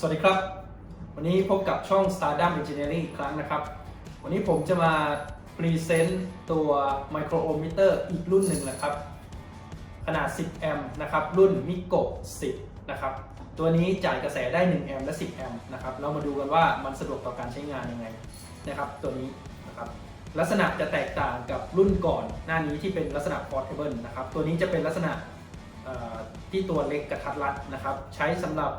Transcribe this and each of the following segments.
สวัสดีครับ วันนี้พบกับช่อง Stardom Engineering อีกครั้งนะครับ วันนี้ผมจะมาพรีเซนต์ตัว Microometer อีกรุ่นหนึ่งนะครับ ขนาด 10 แอมป์นะครับ รุ่น Mico 10 นะครับ ตัวนี้จ่ายกระแสได้ 1 แอมป์และ 10 แอมป์นะครับ เรามาดูกันว่ามันสะดวกต่อการใช้งานยังไงนะครับ ตัวนี้นะครับลักษณะจะแตกต่างกับรุ่นก่อนหน้านี้ที่เป็นลักษณะ portable นะครับ ตัวนี้จะเป็นลักษณะที่ตัวเล็กกระทัดรัดนะครับ ใช้สำหรับ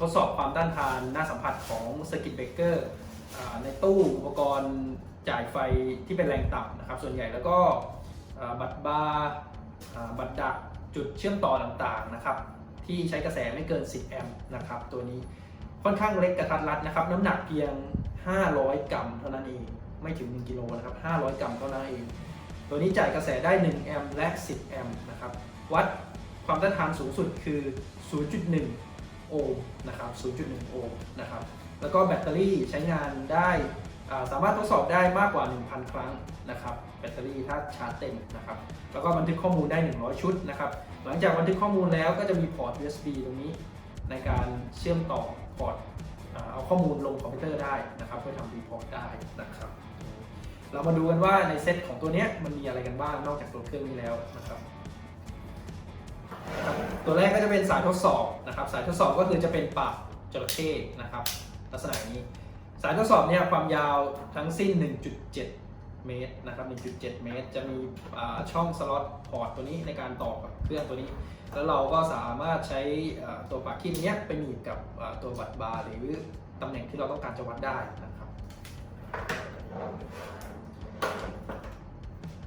ทดสอบความต้านทานหน้าสัมผัสของ Circuit Breaker อ่าในตู้อุปกรณ์จ่ายไฟที่เป็นแรงต่ำนะครับ ส่วนใหญ่แล้วก็บัตรบาร์บัตรดักจุดเชื่อมต่อต่างๆนะครับ ที่ใช้กระแสไม่เกิน 10 แอมป์นะครับ ตัวนี้ค่อนข้างเล็กกระทัดรัดนะครับ น้ำหนักเพียง 500 กรัมเท่านั้นเอง ไม่ถึง 1 กิโลนะครับ 500 กรัมเท่านั้นเอง ตัวนี้จ่ายกระแสได้ 1 แอมป์และ 10 แอมป์นะครับ วัดความต้านทานสูงสุดคือ 0.1 โอห์มนะครับ 0.1 โอห์มนะครับ แล้วก็แบตเตอรี่ใช้งานได้สามารถทดสอบได้มากกว่า 1,000 ครั้งนะครับ แบตเตอรี่ถ้าชาร์จเต็มนะครับ แล้วก็บันทึกข้อมูลได้ 100 ชุดนะครับ หลังจากบันทึกข้อมูลแล้วก็จะมีพอร์ต USB ตรงนี้ในการเชื่อมต่อพอร์ตเอาข้อมูลลงคอมพิวเตอร์ได้นะครับเพื่อทำรีพอร์ตได้นะครับ เรามาดูกันว่าในเซตของตัวนี้มันมีอะไรกันบ้างนอกจากตัวเครื่องนี้แล้วนะครับ ตัวแรกก็จะเป็นสายทดสอบนะครับ สายทดสอบก็คือจะเป็นปากจระเข้นะครับ ลักษณะนี้ สายทดสอบเนี่ยความยาวทั้งสิ้น 1.7 เมตรนะครับ 1.7 เมตร จะมีช่องสล็อตพอร์ตตัวนี้ในการต่อกับเครื่องตัวนี้ แล้วเราก็สามารถใช้ตัวปากคีบเนี้ยไปหนีบกับตัวบัตรบาร์หรือตำแหน่งที่เราต้องการจะวัดได้นะครับ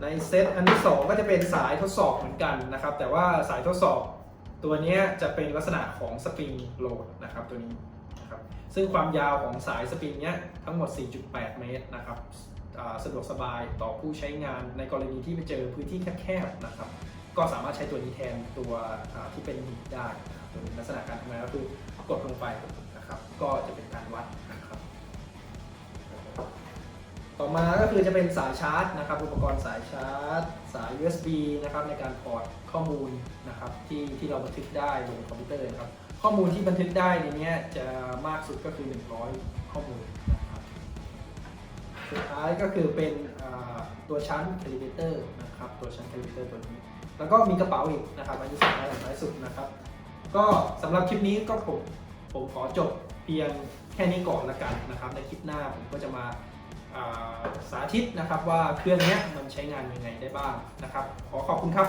ในเซตอันที่ 2 ก็จะเป็นสายทดสอบเหมือนกันนะครับ แต่ว่าสายทดสอบตัวนี้จะเป็นลักษณะของสปริงโหลดนะครับตัวนี้นะครับซึ่งความยาวของสายสปริงเนี้ยทั้งหมด 4.8 เมตรนะครับสะดวกสบายต่อผู้ใช้งานในกรณีที่ไปเจอพื้นที่แคบๆนะครับ ก็สามารถใช้ตัวนี้แทนตัวที่เป็นหนีบได้นะครับตัวนี้ลักษณะการทำงานก็คือกดลงไปนะครับ ก็จะ ต่อมาก็คือจะเป็นสายชาร์จนะครับ อุปกรณ์สายชาร์จ สาย USB นะครับในการพอร์ตข้อมูลนะครับที่ที่เราบันทึกได้บนคอมพิวเตอร์นะครับ ข้อมูลที่บันทึกได้ในนี้จะมากสุดก็คือ 100 ข้อมูลนะครับสุดท้ายก็คือเป็นตัวชั้น calibrator นะครับตัวชั้น calibrator ตัวนี้ แล้วก็มีกระเป๋าอีกนะครับอันนี้สำคัญท้ายสุดนะครับ ก็สำหรับคลิปนี้ก็ผมผมขอจบเพียงแค่นี้ก่อนละกันนะครับ ในคลิปหน้าผมก็จะมา สาธิตนะครับว่าเครื่องนี้มันใช้งานยังไงได้บ้างนะครับ ขอขอบคุณครับ